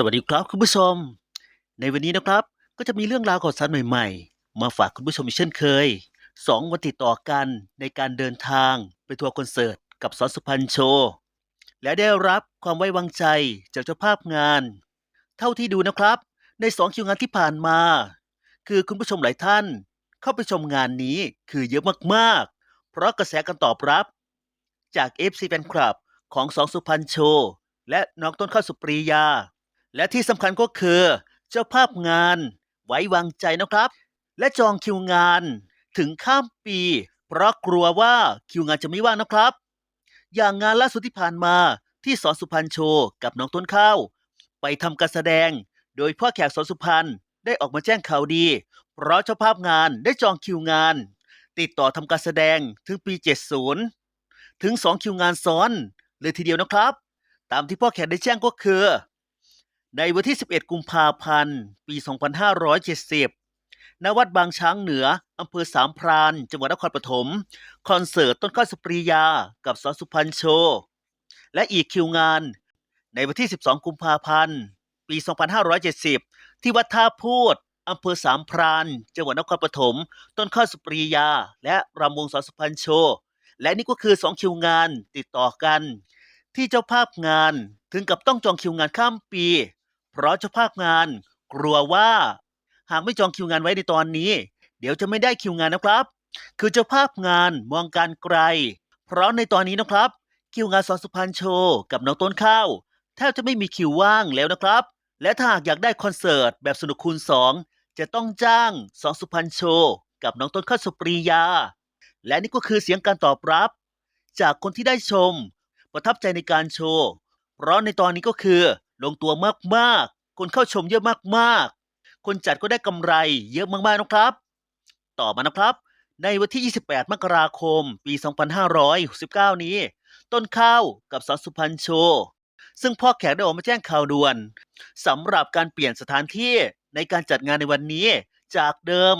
สวัสดีครับคุณผู้ชม ในวันนี้นะครับก็จะมีเรื่องราวข่าวสารใหม่ๆ มาฝากคุณผู้ชมเช่นเคยสองวันติดต่อกันในการเดินทางไปทัวร์คอนเสิร์ตกับสอนสุพรรณโชว์และได้รับความไว้วางใจจากเจ้าภาพงาน เท่าที่ดูนะครับ ในสองคิวงานที่ผ่านมา คือคุณผู้ชมหลายท่าน เข้าไปชมงานนี้คือเยอะมากๆ เพราะกระแสการตอบรับ จาก FC แฟนคลับของสองสุพรรณโชว์และน้องต้นข้าวสุปรียา และที่สำคัญก็คือ เจ้าภาพงานไว้วางใจนะครับ และจองคิวงานถึงข้ามปี เพราะกลัวว่าคิวงานจะไม่ว่างนะครับ อย่างงานล่าสุดที่ผ่านมาที่สอนสุพรรณโชว์กับน้องต้นข้าว ไปทำการแสดง โดยพ่อแขกสอนสุพรรณได้ออกมาแจ้งข่าวดี เพราะเจ้าภาพงานได้จองคิวงาน ติดต่อทำการแสดงถึงปี 70 ถึง 2 คิวงานซ้อน เลยทีเดียวนะครับ ตามที่พ่อแขกได้แจ้งก็คือ ในวันที่ 11 กุมภาพันธ์ ปี 2570 ณ วัดบางช้างเหนือ อำเภอสามพราน จังหวัดนครปฐม คอนเสิร์ตต้นข้าวสปรียา กับสอสุพรรณโชว์ และอีกคิวงาน ในวันที่ 12 กุมภาพันธ์ ปี 2570 ที่วัดท่าพูด อำเภอสามพราน จังหวัดนครปฐม ต้นข้าวสปรียา และรำวงสอสุพรรณโชว์ และนี่ก็คือ 2 คิวงานติดต่อกัน ที่เจ้าภาพงานถึงกับต้องจองคิวงานข้ามปี เพราะเจ้าภาพงาน กลัวว่า หากไม่จองคิวงานไว้ในตอนนี้ เดี๋ยวจะไม่ได้คิวงานนะครับ คือเจ้าภาพงานมองการไกล เพราะในตอนนี้นะครับ คิวงานสอนสุพรรณโชว์กับน้องต้นข้าวแทบจะไม่มีคิวว่างแล้วนะครับ และถ้าหากอยากได้คอนเสิร์ตแบบสนุกคูณสองจะต้องจ้างสองสุพรรณโชว์กับน้องต้นข้าวสุปรียา และนี่ก็คือเสียงการตอบรับ จากคนที่ได้ชม ประทับใจในการโชว์ เพราะในตอนนี้ก็คือ ลงตัวมากๆ คนเข้าชมเยอะมากๆ คนจัดก็ได้กำไรเยอะมากๆนะครับ ต่อมานะครับ ในวันที่ 28 มกราคม ปี 2569 นี้ ต้นข้าวกับสอนสุพรรณโชว์ซึ่งพ่อแขกได้ออกมาแจ้งข่าวด่วนสำหรับการเปลี่ยนสถานที่ในการจัดงานในวันนี้จากเดิม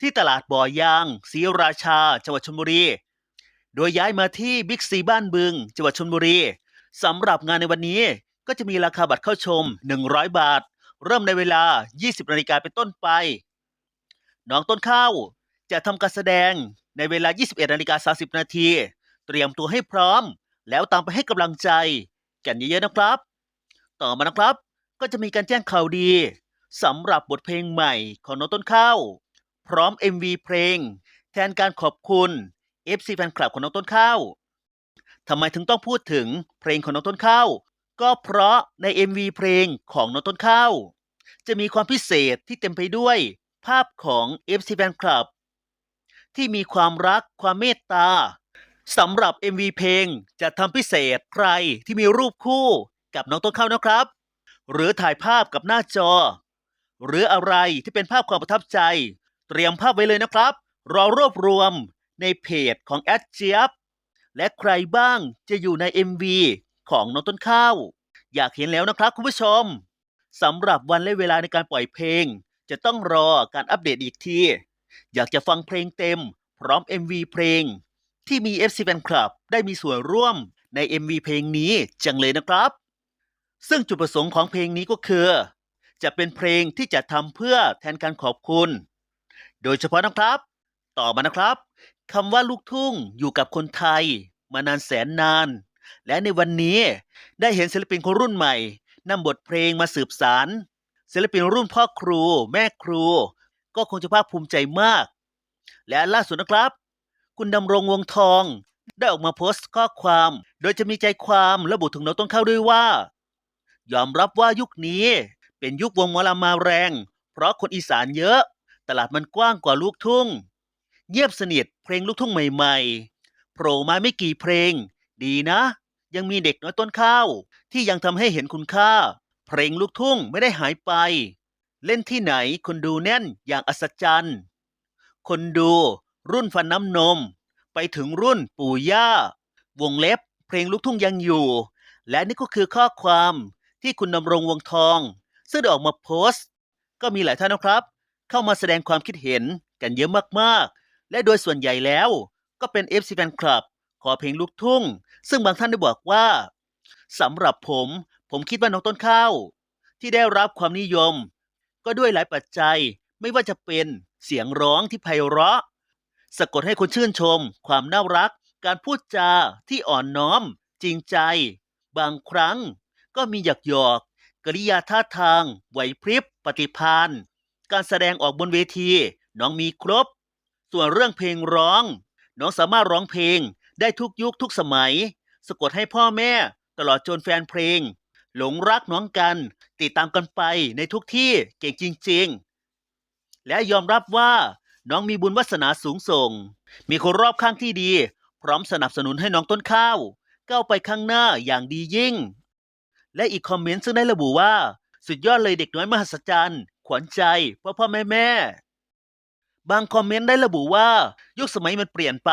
ที่ตลาดบ่อยางศรีราชา จังหวัดชลบุรี โดยย้ายมาที่บิ๊กซีบ้านบึง จังหวัดชลบุรีสำหรับงานในวันนี้ ก็จะมีราคาบัตรเข้าชม 100 บาท เริ่มในเวลา 20นาฬิกาเป็นต้นไป น้องต้นข้าวจะทำการแสดงในเวลา 21นาฬิกา30 นาที เตรียมตัวให้พร้อม แล้วตามไปให้กำลังใจ กันเยอะๆนะครับ ต่อมานะครับ ก็จะมีการแจ้งข่าวดีสำหรับบทเพลงใหม่ของน้องต้นข้าว พร้อม MV เพลง แทนการขอบคุณ FC แฟนคลับของน้องต้นข้าวทำไมถึงต้องพูดถึงเพลงของน้องต้นข้าว ก็เพราะใน MV เพลงของน้องต้นข้าว จะมีความพิเศษที่เต็มไปด้วยภาพของ FC แฟนคลับที่มีความรักความเมตตาสำหรับ MV เพลงจะทำพิเศษใครที่มีรูปคู่กับน้องต้นข้าวนะครับ หรือถ่ายภาพกับหน้าจอ หรืออะไรที่เป็นภาพความประทับใจ เตรียมภาพไว้เลยนะครับ รอรวบรวมในเพจของแอดเจี๊ยบและใครบ้างจะอยู่ใน MV ของน้องต้นข้าว อยากเห็นแล้วนะครับคุณผู้ชมสำหรับวันและเวลาในการปล่อยเพลง จะต้องรอการอัปเดตอีกที อยากจะฟังเพลงเต็ม พร้อม MV เพลง ที่มี FC Fan Club ได้มีส่วนร่วมใน MV เพลงนี้จังเลยนะครับ ซึ่งจุดประสงค์ของเพลงนี้ก็คือ จะเป็นเพลงที่จะทำเพื่อแทนการขอบคุณ โดยเฉพาะนะครับ ต่อมานะครับคำว่าลูกทุ่งอยู่กับคนไทย มานานแสนนาน และในวันนี้ได้เห็นศิลปินคนรุ่นใหม่นำบทเพลงมาสืบสารศิลปินรุ่นพ่อครู แม่ครู ก็คงจะภาคภูมิใจมาก และล่าสุดนะครับ คุณดำรงวงทอง ได้ออกมาโพสต์ข้อความ โดยจะมีใจความระบุถึงน้องต้นข้าวด้วยว่า ยอมรับว่ายุคนี้เป็นยุควงมอลำมาแรง เพราะคนอีสานเยอะ ตลาดมันกว้างกว่าลูกทุ่งเงียบสนิทเพลงลูกทุ่งใหม่ ๆ โผล่มาไม่กี่เพลง ดีนะ ยังมีเด็กน้อยต้นข้าว ที่ยังทำให้เห็นคุณค่า เพลงลูกทุ่งไม่ได้หายไป เล่นที่ไหนคนดูแน่นอย่างอัศจรรย์คนดูรุ่นฟันน้ำนม ไปถึงรุ่นปู่ย่า วงเล็บ เพลงลูกทุ่งยังอยู่ และนี่ก็คือข้อความที่คุณดำรงวงทอง ซึ่งได้ออกมาโพสต์ ก็มีหลายท่านนะครับ เข้ามาแสดงความคิดเห็นกันเยอะมากๆ และโดยส่วนใหญ่แล้ว ก็เป็น FC Fan Club ขอเพลงลูกทุ่ง ซึ่งบางท่านได้บอกว่าสำหรับผมผมคิดว่าน้องต้นข้าว ที่ได้รับความนิยม ก็ด้วยหลายปัจจัยไม่ว่าจะเป็นเสียงร้องที่ไพเราะ สะกดให้คนชื่นชม ความน่ารัก การพูดจาที่อ่อนน้อม จริงใจ บางครั้ง ก็มีหยักหยอกกริยาท่าทาง ไหวพริบ ปฏิภาณการแสดงออกบนเวที น้องมีครบ ส่วนเรื่องเพลงร้อง น้องสามารถร้องเพลง ได้ทุกยุคทุกสมัย สะกดให้พ่อแม่ ตลอดจนแฟนเพลง หลงรักน้องกัน ติดตามกันไปในทุกที่เก่งจริง ๆ และยอมรับว่าน้องมีบุญวาสนาสูงส่ง มีคนรอบข้างที่ดี พร้อมสนับสนุนให้น้องต้นข้าวก้าวไปข้างหน้าอย่างดียิ่ง และอีกคอมเมนต์ซึ่งได้ระบุว่า สุดยอดเลยเด็กน้อยมหัศจรรย์ ขวัญใจพ่อพ่อแม่แม่ บางคอมเมนต์ได้ระบุว่า ยุคสมัยมันเปลี่ยนไป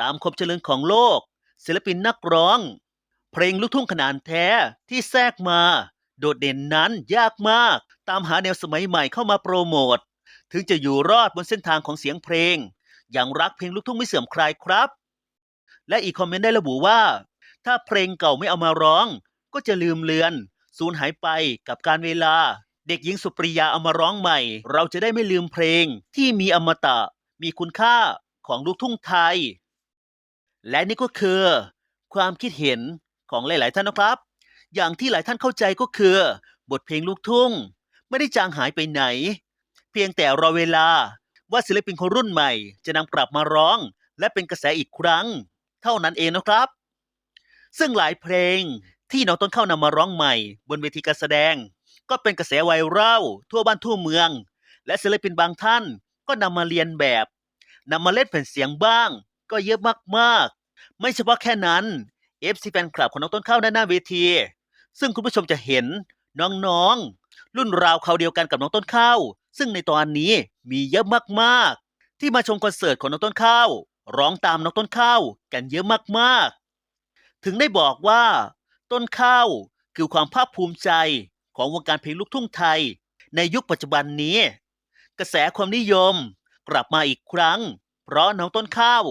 ตามความเจริญของโลก ศิลปินนักร้อง เพลงลูกทุ่งขนาดแท้ที่แทรกมา โดดเด่นนั้นยากมาก ตามหาแนวสมัยใหม่เข้ามาโปรโมท ถึงจะอยู่รอดบนเส้นทางของเสียงเพลง อย่างรักเพลงลูกทุ่งไม่เสื่อมคลายครับ และอีกคอมเมนต์ได้ระบุว่า ถ้าเพลงเก่าไม่เอามาร้อง ก็จะลืมเลือนสูญหายไปกับการเวลา เด็กหญิงสุปริยาเอามาร้องใหม่ เราจะได้ไม่ลืมเพลงที่มีอมตะ มีคุณค่าของลูกทุ่งไทย และนี่ก็คือ ความคิดเห็นของหลาย ๆ ท่านนะครับ อย่างที่หลายท่านเข้าใจก็คือ บทเพลงลูกทุ่ง ไม่ได้จางหายไปไหน เพียงแต่รอเวลาว่าศิลปินคนรุ่นใหม่ จะนำกลับมาร้อง และเป็นกระแสอีกครั้ง เท่านั้นเองนะครับ ซึ่งหลายเพลงที่น้องต้นเข้านำมาร้องใหม่ บนเวทีการแสดง ก็เป็นกระแสไวรัลทั่วบ้านทั่วเมือง และศิลปินบางท่านก็นำมาเรียนแบบนำมาเล่นแผ่นเสียงบ้าง ก็เยอะมาก ไม่เฉพาะแค่นั้น FC แฟนคลับของน้องต้นข้าวด้านหน้าเวที ซึ่งคุณผู้ชมจะเห็นน้องๆ รุ่นราวเขาเดียวกันกับน้องต้นข้าวซึ่งในตอนนี้มีเยอะมากๆ ที่มาชมคอนเสิร์ตของน้องต้นข้าวร้องตามน้องต้นข้าวกันเยอะมากๆ ถึงได้บอกว่า ต้นข้าวคือความภาคภูมิใจของวงการเพลงลูกทุ่งไทย ในยุคปัจจุบันนี้ กระแสความนิยมกลับมาอีกครั้ง เพราะน้องต้นข้าว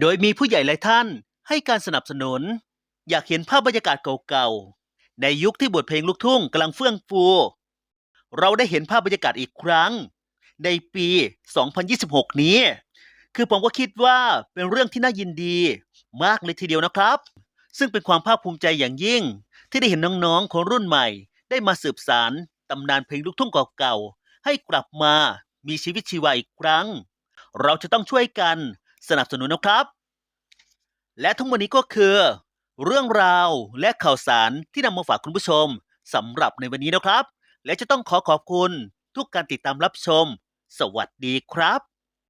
โดยมีผู้ใหญ่หลายท่านให้การสนับสนุน อยากเห็นภาพบรรยากาศเก่าๆ ในยุคที่บทเพลงลูกทุ่งกำลังเฟื่องฟู เราได้เห็นภาพบรรยากาศอีกครั้ง ในปี 2026 นี้ คือผมก็คิดว่าเป็นเรื่องที่น่ายินดีมากเลยทีเดียวนะครับ ซึ่งเป็นความภาคภูมิใจอย่างยิ่ง ที่ได้เห็นน้องๆ คนรุ่นใหม่ ได้มาสืบสารตำนานเพลงลูกทุ่งเก่าๆ ให้กลับมามีชีวิตชีวาอีกครั้ง เราจะต้องช่วยกัน สนับสนุนนะครับ และทั้งหมดนี้ก็คือ เรื่องราวและข่าวสารที่นำมาฝากคุณผู้ชมสำหรับในวันนี้นะครับ และจะต้องขอขอบคุณทุกการติดตามรับชม สวัสดีครับ